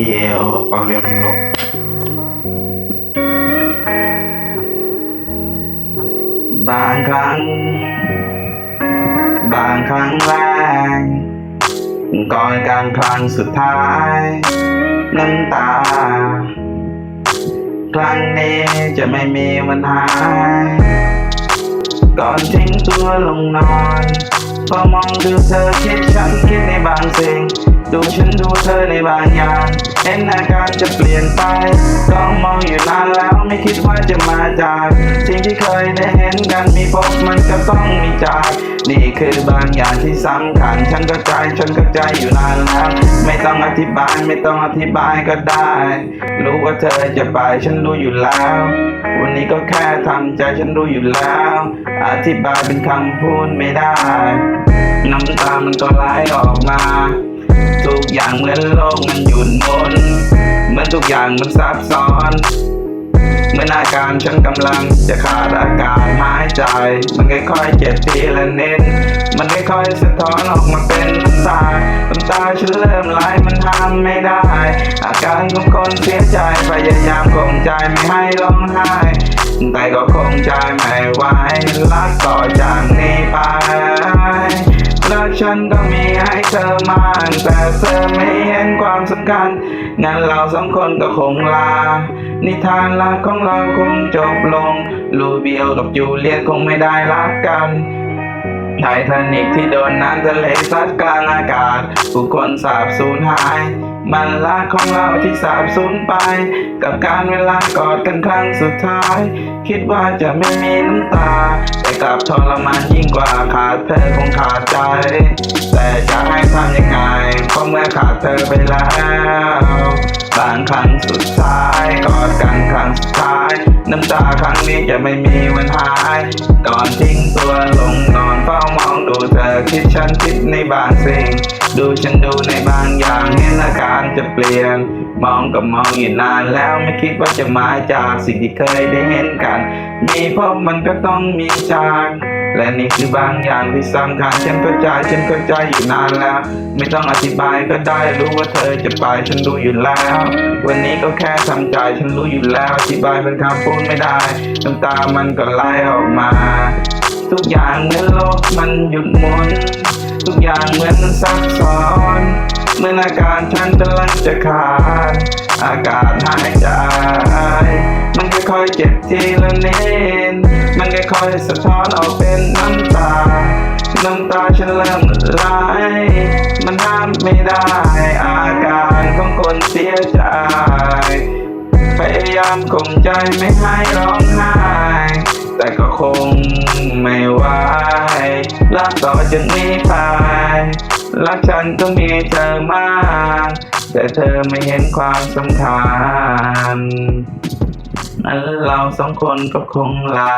PL Palermo. Bạn khăn Bạn khăn lang Coi càng khăn sự thái Nâng ta Khăn nè cho mày mê mình hai Còn chính tôi lòng nói Và mong được thơ chết chẳng kia này bạn xinh ดูฉันดูเธอในบางอย่างเห็นอาการจะเปลี่ยนไปก็มองอยู่นานแล้วไม่คิดว่าจะมาจาก สิ่งที่เคยได้เห็นกันมีพบมันก็ต้องมีจากนี่คือบางอย่างที่สำคัญ ฉันก็ใจฉันก็ใจอยู่นานแล้วไม่ต้องอธิบายไม่ต้องอธิบายก็ได้ รู้ว่าเธอจะไปฉันรู้อยู่แล้ว วันนี้ก็แค่ทำใจฉันรู้อยู่แล้ว อธิบายเป็นคำพูดไม่ได้ น้ำตามันก็ไหลออกมา อย่างเหมือนโลกมันหยุดหมุนเหมือนทุกอย่างมันซับซ้อนเมื่อนอาการฉันกำลังจะขาดอากาศหายใจ มันค่อยๆเจ็บทีละนิดมันค่อยๆสะท้อนออกมาเป็นน้ำตาน้ำตาฉันเริ่มไหลมันห้ามไม่ได้ อาการของคนเสียใจพยายามข่มใจไม่ให้ร้องไห้แต่ก็คงใจไม่ไหวรักต่อจากนี้ไปรักฉันก็ มากแต่เธอไม่เห็นความสำคัญ งั้นเราสองคนก็คงลา นิทานรักของเราคงจบลง ลูเบียวกับจูเลียตคงไม่ได้รักกันไททานิกที่โดนน้ำทะเลซัดกลางอากาศ ผู้คนสาบสูญหาย มันรักของเราที่สาบสูญไป กับการเวลากอดกันครั้งสุดท้าย คิดว่าจะไม่มีน้ำตา แต่กลับทรมานยิ่งกว่าขาดเธอคงขาดใจ แต่จะให้ทำยังไง เพราะขาดเธอไปแล้ว บางครั้งสุดท้ายกอดกันครั้งสุดท้าย น้ำตาครั้งนี้จะไม่มีวันหาย ก่อนทิ้งตัวลงนอนเฝ้ามองดูเธอคิดฉันคิดในบางสิ่ง ดูฉันดูในบางอย่างเห็นอาการจะเปลี่ยน มองก็มองอยู่นานแล้วไม่คิดว่าจะมาจากสิ่งที่เคยได้เห็นกัน มีพบมันก็ต้องมีจาก และนี่คือบางอย่างที่สำคัญฉันเข้าใจฉันเข้าใจอยู่นานแล้ว ไม่ต้องอธิบายก็ได้รู้ว่าเธอจะไปฉันรู้อยู่แล้ว วันนี้ก็แค่ทำใจฉันรู้อยู่แล้วอธิบายเป็นคำพูดไม่ได้น้ำตามันก็ไหลออกมา ทุกอย่างเหมือนโลกมันหยุดหมุนทุกอย่างเหมือนมันซับซ้อนเหมือนอาการฉันกำลังจะขาดอากาศหายใจมันค่อยๆเจ็บทีละนิด ค่อยสะท้อนออกเป็นน้ำตา น้ำตาฉันเริ่มไหลมันห้ามไม่ได้ อาการของคนเสียใจ พยายามข่มใจไม่ให้ร้องไห้ แต่ก็คงไม่ไหวรักต่อจากนี้ไปรักฉันก็มีเธอมาก แต่เธอไม่เห็นความสำคัญ นั้นเราสองคนก็คงลา